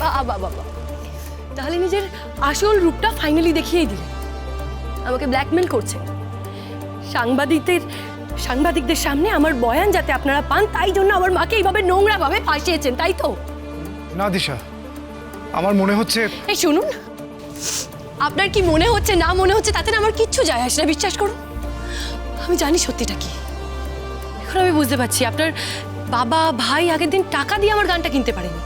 বাবা বাবা তাহলে নিজের আসল রূপটা ফাইনালি দেখিয়েই দিলেন আমাকে ব্ল্যাকমেল করছে। সাংবাদিকদের সাংবাদিকদের সামনে আমার বয়ান যাতে আপনারা পান তাই জন্য আমার মাকে এইভাবে নোংরাভাবে ফাঁসিয়েছেন তাই তো? না দিশা। আমার মনে হচ্ছে এই শুনুন আপনার কি মনে হচ্ছে না মনে হচ্ছে তাতে না আমার কিচ্ছু যায় আসে না বিশ্বাস করুন। আমি জানি সত্যিটা কি। এখন আমি বুঝতে পারছি আপনার বাবা ভাই আগের দিন টাকা দিয়ে আমার গানটা কিনতে পারেনি।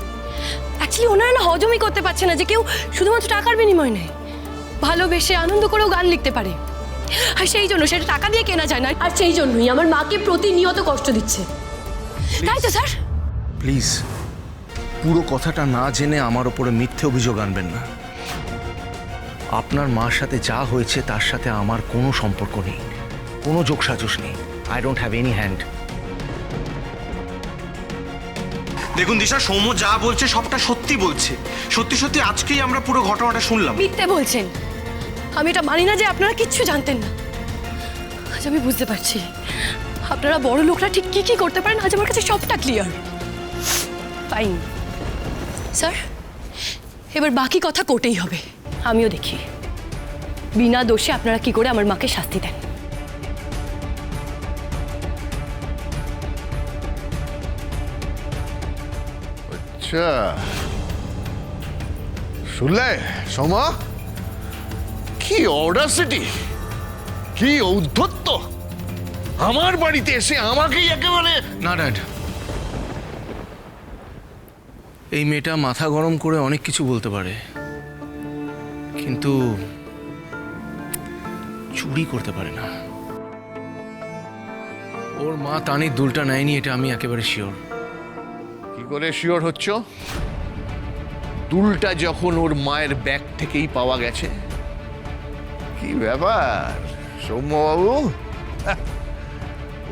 অ্যাকচুয়ালি ওনারা না হজমই করতে পারছে না যে কেউ শুধুমাত্র টাকার বিনিময় নেয়। ভালোবেসে আনন্দ করেও গান লিখতে পারে। আর সেই জন্য সেটা টাকা দিয়ে কেনা যায় না। আর সেই জন্যই আমার মাকে প্রতিনিয়ত কষ্ট দিচ্ছে। তাই তো স্যার? প্লিজ পুরো কথাটা না জেনে আমার ওপরে মিথ্যে অভিযোগ আনবেন না। আপনার মার সাথে যা হয়েছে তার সাথে আমার কোনো সম্পর্ক নেই। কোনো যোগসাজশ নেই। I don't have any hand দেখুন দিশা, সৌম্য যা বলছে, সবটা সত্যি বলছে। সত্যি সত্যি আজকেই আমরা পুরো ঘটনাটা শুনলাম। মিথ্যে বলছেন। আমি এটা মানি না যে আপনারা কিচ্ছু জানতেন না। আজ আমি বুঝতে পারছি। আপনারা বড় লোকরা ঠিক কি কি করতে পারেন, আজ আমার কাছে সবটা ক্লিয়ার ফাইন স্যার এবার বাকি কথা কোর্টেই হবে। আমিও দেখি। বিনা দোষে আপনারা কি করে আমার মাকে শাস্তি দেন? আচ্ছা। শুনলে, সোমা? কি অর্ডার সিটি কি ঔদ্ধত্য? আমার বাড়িতে এসে আমাকেই একেবারে না ড্যাড এই মেয়েটা মাথা গরম করে অনেক কিছু বলতে পারে। কিন্তু চুরি করতে পারে না। ওর মা তানির দুলটা নেয়নি, এটা আমি একেবারে শিওর করে শিওর হচ্ছ? দুলটা যখন ওর মায়ের ব্যাগ থেকেই পাওয়া গেছে? কি ব্যাপার, সৌম্যবাবু?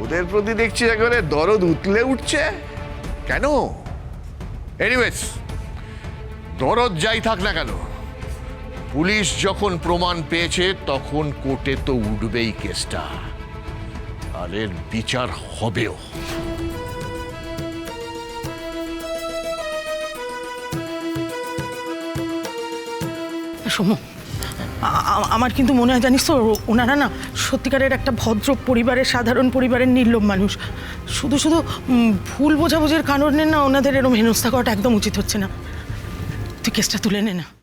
ওদের প্রতি দেখছি একেবারে দরদ উতলে উঠছে। কেন? এনিওয়েজ দরদ যাই থাক না কেন, পুলিশ যখন প্রমাণ পেয়েছে, তখন কোর্টে তো উঠবেই কেসটা। আর এর বিচার হবেও। সোম আমার কিন্তু মনে হয় জানিস তো, ওনারা না সত্যিকারের একটা ভদ্র পরিবারের, সাধারণ পরিবারের নির্লোভ মানুষ। শুধু শুধু ভুল বোঝাবুঝির কারণে না ওনাদের এরম হেনস্থা করাটা একদম উচিত হচ্ছে না। তুই কেসটা তুলে নে না।